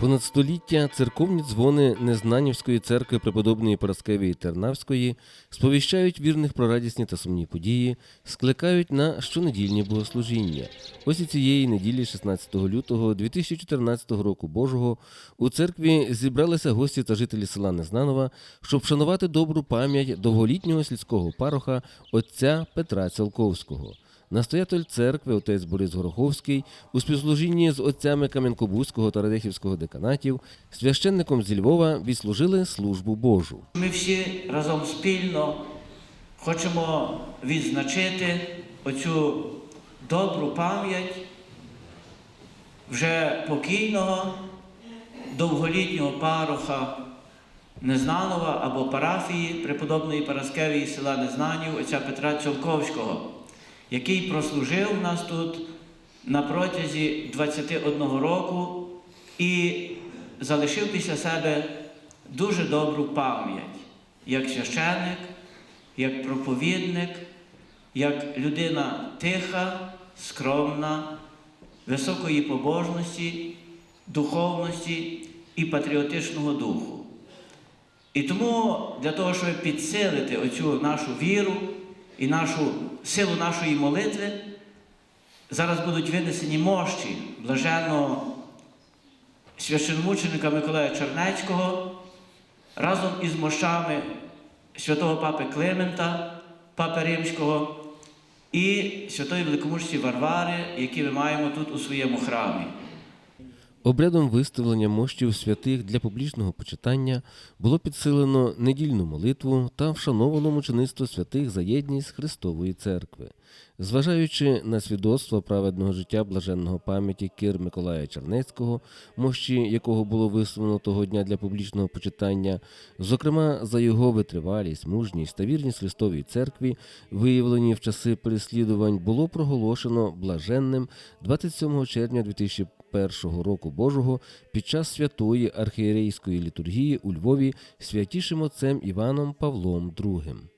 Понад століття церковні дзвони Незнанівської церкви преподобної Параскевії Тернавської сповіщають вірних про радісні та сумні події, скликають на щонедільні богослужіння. Ось і цієї неділі, 16 лютого 2014 року Божого, у церкві зібралися гості та жителі села Незнанова, щоб вшанувати добру пам'ять довголітнього сільського пароха отця Петра Цілковського. Настоятель церкви, отець Борис Гороховський, у співслужінні з отцями Кам'янкобузького та Радехівського деканатів, священником зі Львова відслужили службу Божу. Ми всі разом спільно хочемо відзначити оцю добру пам'ять вже покійного довголітнього пароха Незнанова або парафії преподобної Параскевії села Незнанів отця Петра Цілковського, який прослужив у нас тут на протязі 21 року і залишив після себе дуже добру пам'ять, як священик, як проповідник, як людина тиха, скромна, високої побожності, духовності і патріотичного духу. І тому для того, щоб підсилити оцю нашу віру і нашу силу нашої молитви, зараз будуть винесені мощі блаженного священомученика Миколая Чернецького разом із мощами святого папи Климента, папи Римського і святої великомучці Варвари, які ми маємо тут у своєму храмі. Обрядом виставлення мощів святих для публічного почитання було підсилено недільну молитву та вшановано мучеництво святих за єдність Христової церкви. Зважаючи на свідоцтво праведного життя блаженного пам'яті Кир Миколая Чернецького, мощі якого було виставлено того дня для публічного почитання, зокрема за його витривалість, мужність та вірність Христовій церкві, виявлені в часи переслідувань, було проголошено блаженним 27 червня 2001 року Божого під час святої архієрейської літургії у Львові святішим отцем Іваном Павлом II.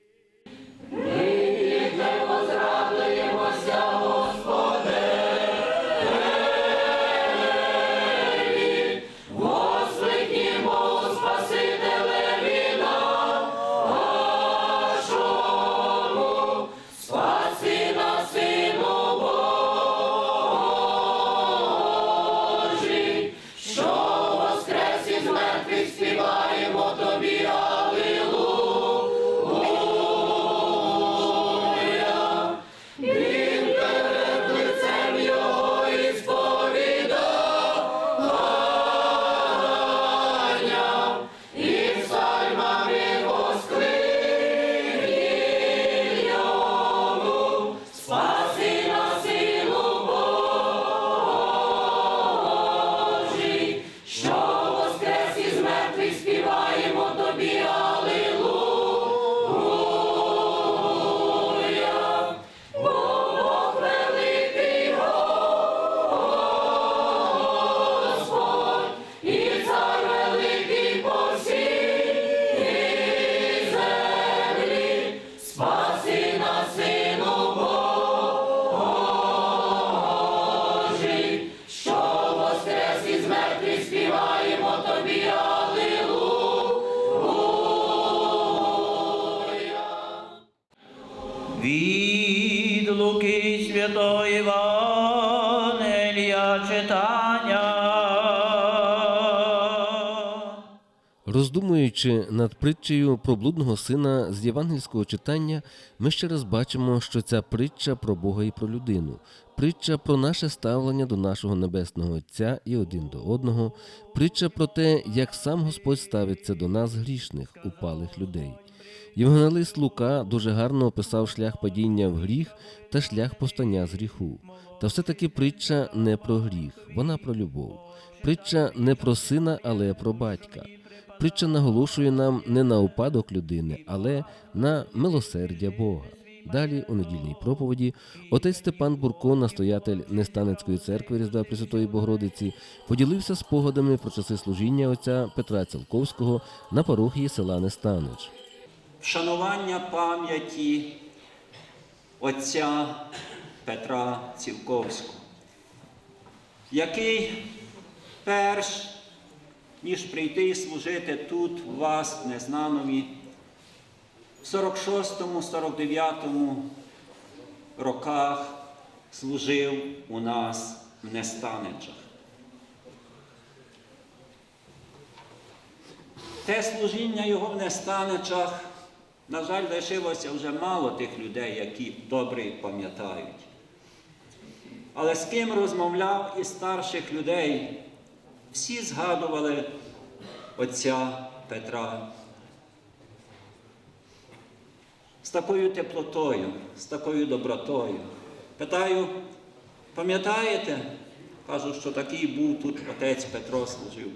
Роздумуючи над притчею про блудного сина з євангельського читання, ми ще раз бачимо, що ця притча про Бога і про людину, притча про наше ставлення до нашого небесного Отця і один до одного, притча про те, як сам Господь ставиться до нас грішних, упалих людей. Євангелист Лука дуже гарно описав шлях падіння в гріх та шлях повстання з гріху. Та все-таки притча не про гріх, вона про любов. Притча не про сина, але про батька. Притча наголошує нам не на упадок людини, але на милосердя Бога. Далі, у недільній проповіді, отець Степан Бурко, настоятель Нестанецької церкви Різдва Пресвятої Богородиці, поділився спогадами про часи служіння отця Петра Цілковського на парохії села Нестанич. вшанування пам'яті отця Петра Цілковського, який перш ніж прийти і служити тут, у вас, в Незнанові, в 46-49 роках служив у нас в Нестаничах. Те служіння його в Нестаничах, на жаль, лишилося вже мало тих людей, які добре пам'ятають. Але з ким розмовляв із старших людей, всі згадували отця Петра. З такою теплотою, з такою добротою. Питаю, пам'ятаєте? Кажу, що такий був тут отець Петро служив.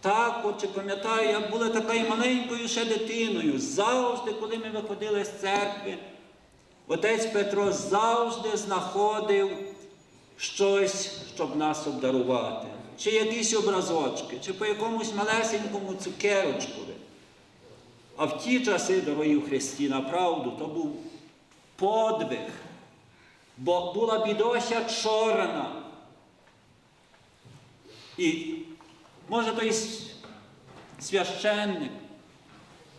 Так, отче, пам'ятаю, я була такою маленькою ще дитиною. Завжди, коли ми виходили з церкви, отець Петро завжди знаходив щось, щоб нас обдарувати. Чи якісь образочки, чи по якомусь малесенькому цукерочкові. А в ті часи, дорогі в Христі, направду, то був подвиг, бо була бідося чорна. І може той священник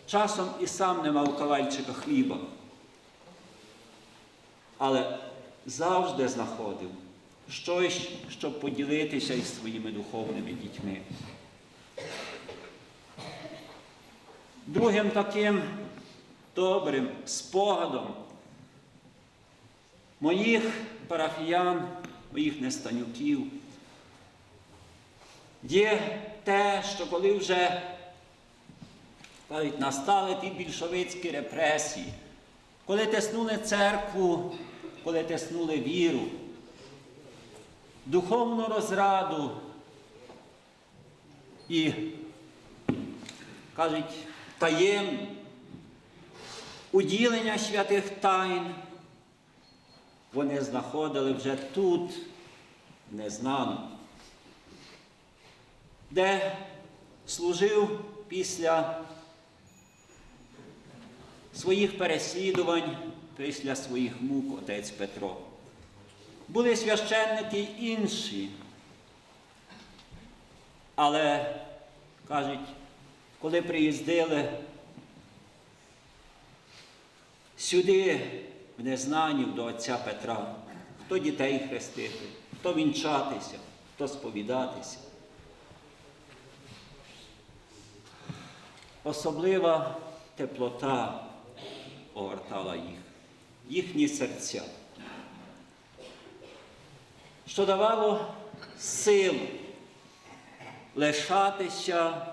часом і сам не мав кавальчика хліба, але завжди знаходив щось, щоб поділитися із своїми духовними дітьми. Другим таким добрим спогадом моїх парафіян, моїх нестанюків є те, що коли вже кажуть, настали ті більшовицькі репресії, коли тиснули церкву, коли тиснули віру, духовну розраду і, кажуть, таємну, уділення святих тайн, вони знаходили вже тут, незнано, де служив після своїх переслідувань, після своїх мук отець Петро. Були священники інші, але, кажуть, коли приїздили сюди, в Незнанів до отця Петра, хто дітей хрестити, хто вінчатися, хто сповідатися. Особлива теплота огортала їх, їхні серця, що давало силу лишатися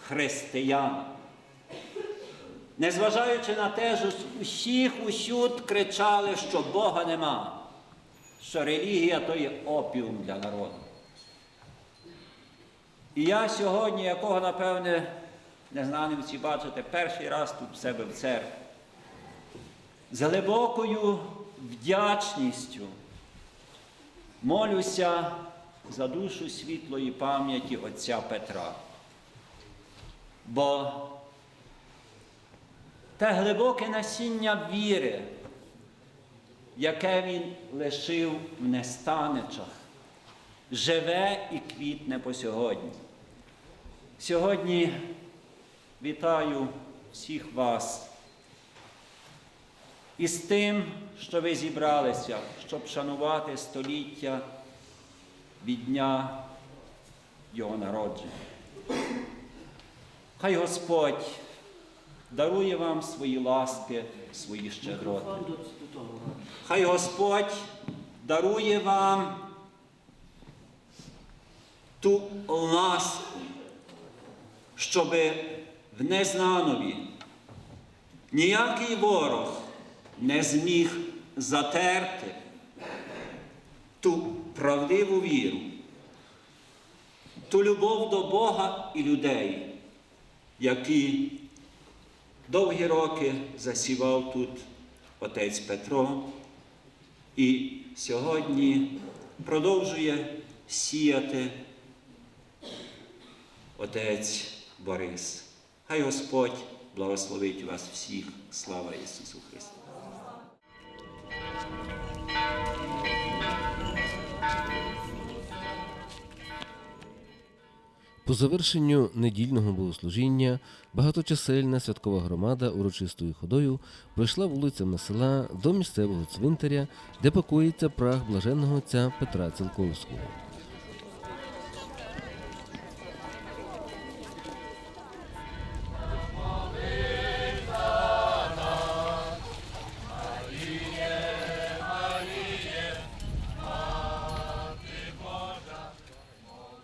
християнам. Незважаючи на те, що усіх усюд кричали, що Бога нема, що релігія то є опіум для народу. І я сьогодні, якого, напевне, незнанівці бачите, перший раз тут в себе в церкві, з глибокою вдячністю молюся за душу світлої пам'яті отця Петра. Бо те глибоке насіння віри, яке він лишив в нестаничах, живе і квітне по сьогодні. Сьогодні вітаю всіх вас із тим, що ви зібралися, щоб шанувати століття від дня Його народження. Хай Господь дарує вам свої ласки, свої щедроти. Хай Господь дарує вам ту ласку, щоби в незнанові ніякий ворог не зміг затерти ту правдиву віру, ту любов до Бога і людей, які довгі роки засівав тут отець Петро, і сьогодні продовжує сіяти отець Борис. Хай Господь благословить вас всіх. Слава Ісусу Христу! По завершенню недільного богослужіння багаточисельна святкова громада урочистою ходою пройшла вулицями села до місцевого цвинтаря, де покоїться прах блаженного отця Петра Цілковського.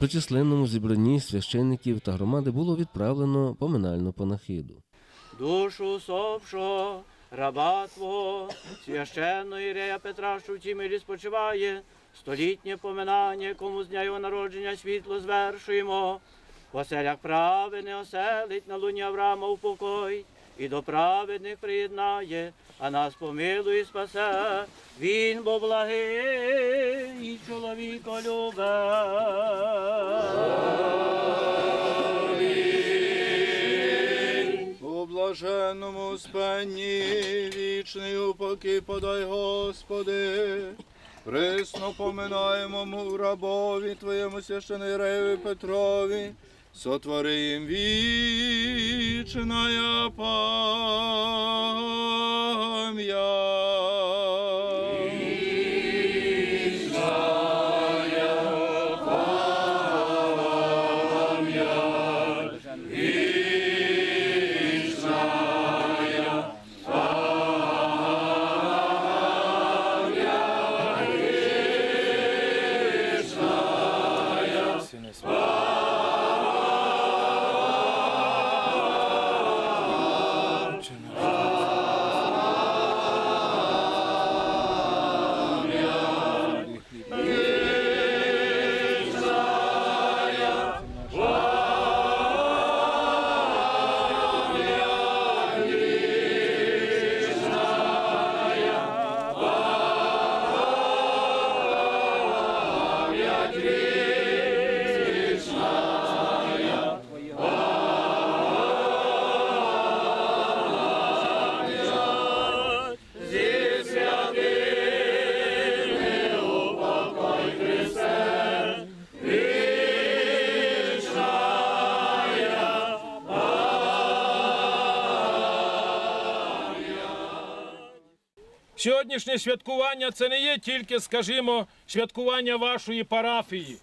При численному зібранні священників та громади було відправлено поминальну панахиду. душу усопшого, раба Твого, священного Ірея Петра, що в тій мирі спочиває, столітнє поминання, кому з дня його народження світло звершуємо. В оселях праведне оселить на луні Авраама упокой, і до праведних приєднає, а нас помилує і спасе. Він бо благий і чоловіко У блаженному спенні вічний упокій подай, Господи. Присно поминаємо му рабові Твоєму священиреві Петрові, сотвори їм вічная пам'ять. Сьогоднішнє святкування це не є тільки, скажімо, святкування вашої парафії.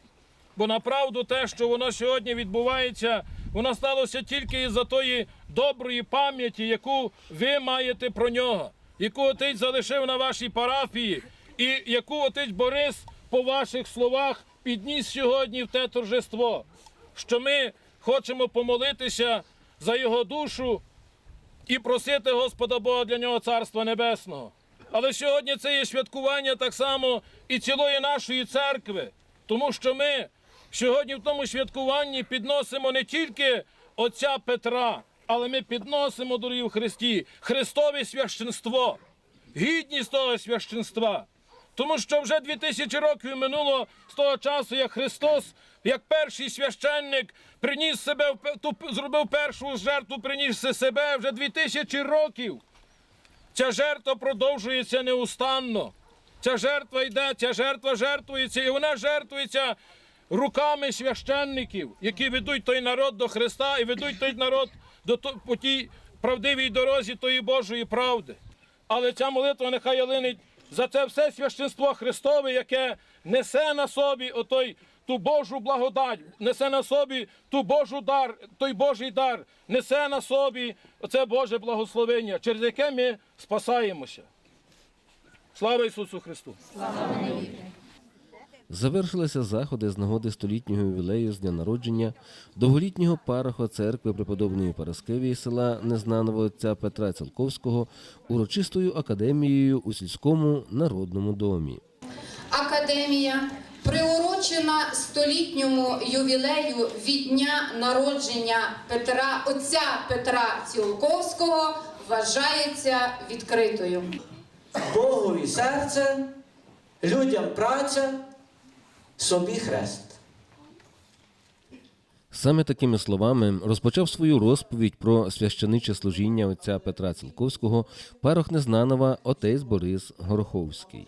Бо направду те, що воно сьогодні відбувається, воно сталося тільки із-за тої доброї пам'яті, яку ви маєте про нього, яку отець залишив на вашій парафії, і яку отець Борис, по ваших словах, підніс сьогодні в те торжество, що ми хочемо помолитися за його душу і просити Господа Бога для нього Царства Небесного. Але сьогодні це є святкування так само і цілої нашої церкви, тому що ми сьогодні в тому святкуванні підносимо не тільки Отця Петра, але ми підносимо, дорогі в Христі, Христове священство, гідність того священства. Тому що вже дві тисячі років минуло з того часу, як Христос, як перший священник, приніс себе ту, зробив першу жертву, приніс себе вже дві тисячі років. Ця жертва продовжується неустанно. Ця жертва йде, ця жертва жертвується, і вона жертвується руками священників, які ведуть той народ до Христа і ведуть той народ до по тій правдивій дорозі тої Божої правди. Але ця молитва нехай линить за це все священство Христове, яке несе на собі отой, ту Божу благодать, несе на собі ту Божу дар, той Божий дар, несе на собі оце Боже благословення, через яке ми спасаємося. Слава Ісусу Христу! Завершилися заходи з нагоди столітнього ювілею з дня народження довголітнього пароха церкви преподобної Параскевії села Незнаного отця Петра Цілковського урочистою академією у сільському народному домі. Академія приурочена столітньому ювілею від дня народження Петра, отця Петра Цілковського вважається відкритою. Богові серце, людям праця, собі хрест. Саме такими словами розпочав свою розповідь про священиче служіння отця Петра Цілковського парох Незнанова отець Борис Гороховський.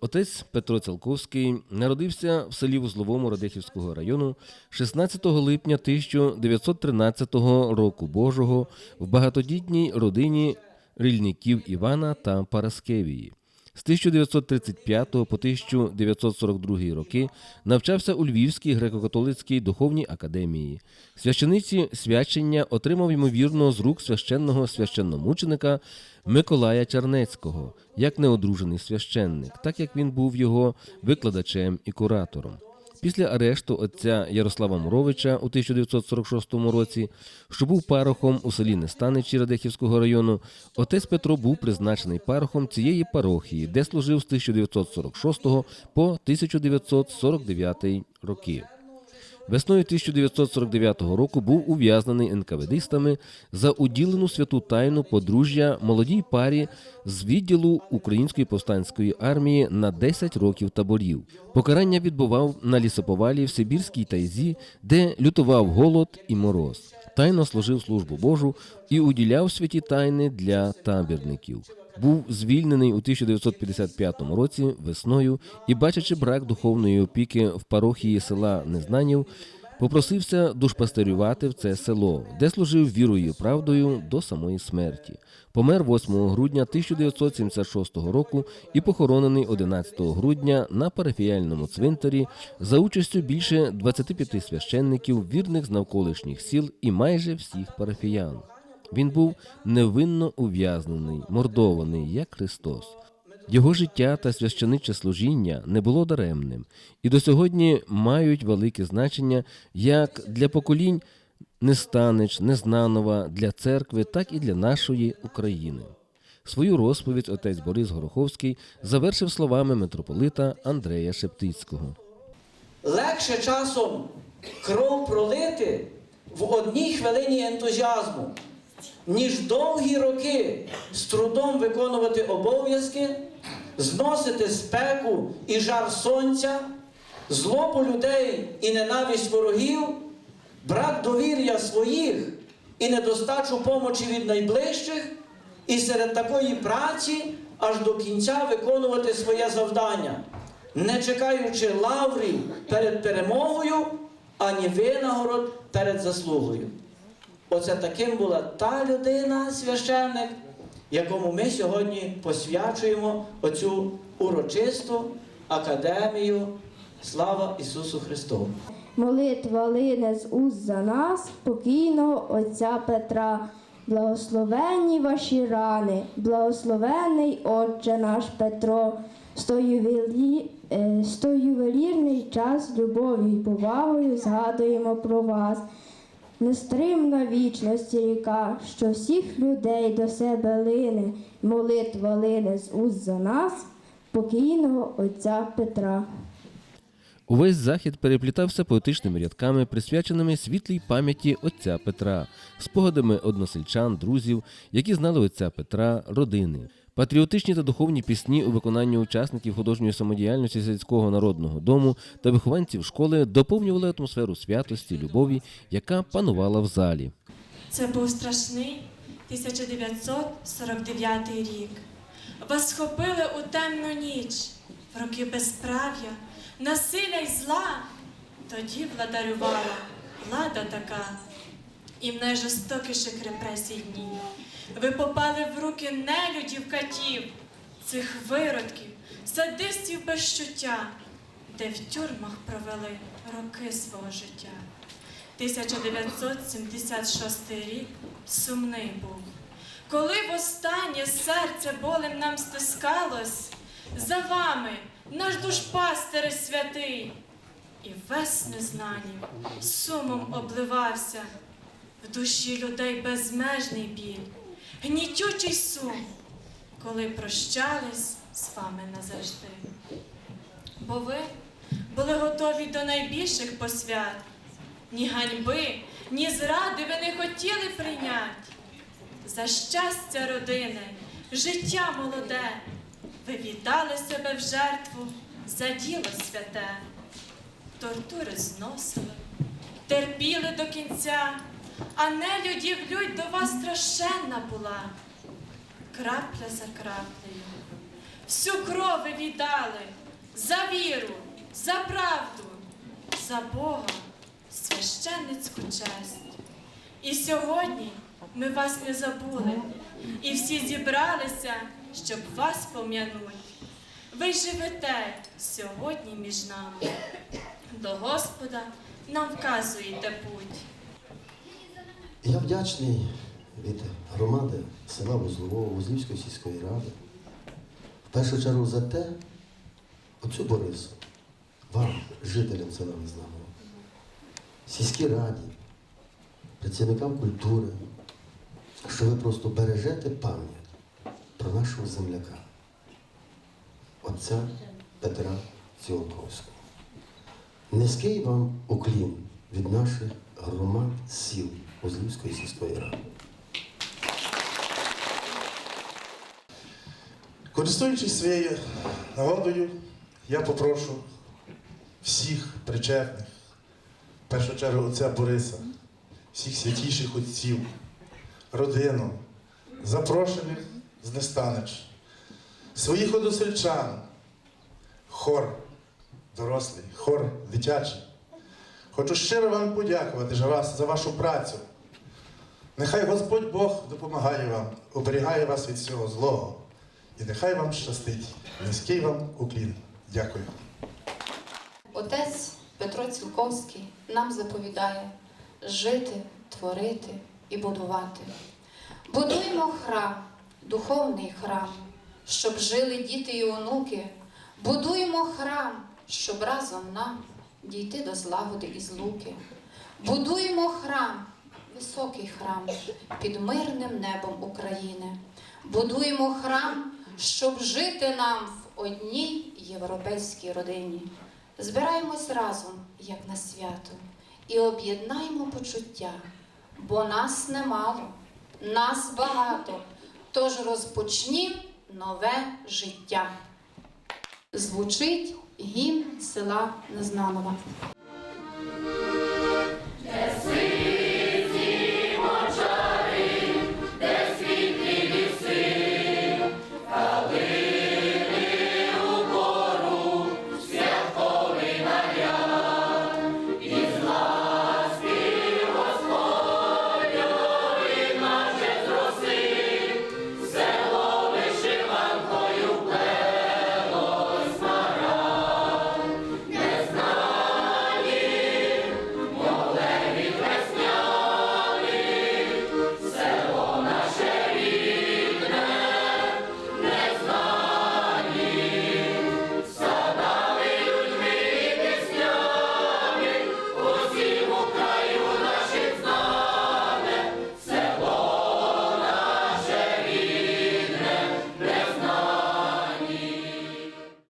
Отець Петро Цілковський народився в селі Вузловому Радехівського району 16 липня 1913 року Божого в багатодітній родині рільників Івана та Параскевії. З 1935 по 1942 роки навчався у Львівській греко-католицькій духовній академії. Священиці свячення отримав ймовірно з рук священного священномученика Миколая Чернецького як неодружений священник, так як він був його викладачем і куратором. Після арешту отця Ярослава Муровича у 1946 році, що був парохом у селі Нестаничі Радехівського району, отець Петро був призначений парохом цієї парохії, де служив з 1946 по 1949 роки. Весною 1949 року був ув'язнений НКВДистами за уділену святу тайну подружжя молодій парі з відділу Української повстанської армії на 10 років таборів. Покарання відбував на лісоповалі в Сибірській тайзі, де лютував голод і мороз. Тайно служив службу Божу і уділяв святі тайни для табірників. Був звільнений у 1955 році весною і, бачачи брак духовної опіки в парохії села Незнанів, попросився душпастерювати в це село, де служив вірою і правдою до самої смерті. Помер 8 грудня 1976 року і похоронений 11 грудня на парафіяльному цвинтарі за участю більше 25 священників, вірних з навколишніх сіл і майже всіх парафіян. Він був невинно ув'язнений, мордований, як Христос. Його життя та священиче служіння не було даремним і до сьогодні мають велике значення як для поколінь Нестанич, Незнанова, для церкви, так і для нашої України. Свою розповідь отець Борис Гороховський завершив словами митрополита Андрея Шептицького. Легше часом кров пролити в одній хвилині ентузіазму, ніж довгі роки з трудом виконувати обов'язки, зносити спеку і жар сонця, злобу людей і ненависть ворогів, брак довір'я своїх і недостачу помочі від найближчих, і серед такої праці аж до кінця виконувати своє завдання, не чекаючи лаврів перед перемогою, ані винагород перед заслугою. Оце таким була та людина, священник, якому ми сьогодні посвячуємо оцю урочисту академію. Слава Ісусу Христу! Молитва лине з уст за нас, покійного отця Петра. Благословенні ваші рани, благословений Отче наш Петро, сто, е, ювелірний час любов'ю і повагою згадуємо про вас. Нестримна вічності ріка, що всіх людей до себе лине, молитва лине з уст за нас, покійного отця Петра. Увесь захід переплітався поетичними рядками, присвяченими світлій пам'яті отця Петра, спогадами односельчан, друзів, які знали отця Петра, родини. Патріотичні та духовні пісні у виконанні учасників художньої самодіяльності сільського народного дому та вихованців школи доповнювали атмосферу святості, любові, яка панувала в залі. Це був страшний 1949 рік. Вас схопили у темну ніч, в роки безправ'я, насилля й зла. Тоді владарювала влада така, і в найжорстокіших репресій дні. Ви попали в руки нелюдів катів, цих виродків, садистів без чуття, де в тюрмах провели роки свого життя. 1976 рік сумний був. Коли востаннє серце болем нам стискалось, за вами наш душпастире святий, і весь незнанів сумом обливався, в душі людей безмежний біль, гнітючий сум, коли прощались з вами назавжди. Бо ви були готові до найбільших посвят. Ні ганьби, ні зради ви не хотіли прийняти. За щастя родини, життя молоде, ви віддали себе в жертву за діло святе. Тортури зносили, терпіли до кінця, а нелюдів лють до вас страшенна була. Крапля за краплею, всю кров ви віддали за віру, за правду, за Бога, священницьку честь. І сьогодні ми вас не забули, і всі зібралися, щоб вас пом'януть. Ви живете сьогодні між нами. До Господа нам вказуєте путь. Я вдячний від громади села Вузлового, Вузлівської сільської ради. В першу чергу за те, оцю Борису, вам, жителям села Визнамова, сільській раді, працівникам культури, що ви просто бережете пам'ять про нашого земляка, отця Петра Ціолковського. Низький вам уклін від наших громад сіл Озлівської сільської ради. Користуючись своєю нагодою, я попрошу всіх причетних, в першу чергу отця Бориса, всіх святіших отців, родину, запрошених з Нестанич, своїх односельчан, хор дорослий, хор дитячий. Хочу щиро вам подякувати за вашу працю. Нехай Господь Бог допомагає вам, оберігає вас від всього злого. І нехай вам щастить. Низький вам уклін. Дякую. Отець Петро Цілковський нам заповідає жити, творити і будувати. Будуємо храм, духовний храм, щоб жили діти і онуки. Будуємо храм, щоб разом нам дійти до злагоди і злуки. Будуємо храм, високий храм під мирним небом України. Будуємо храм, щоб жити нам в одній європейській родині. Збираємось разом, як на свято, і об'єднаємо почуття, бо нас немало, нас багато. Тож розпочнім нове життя. Звучить гімн села Незнанова.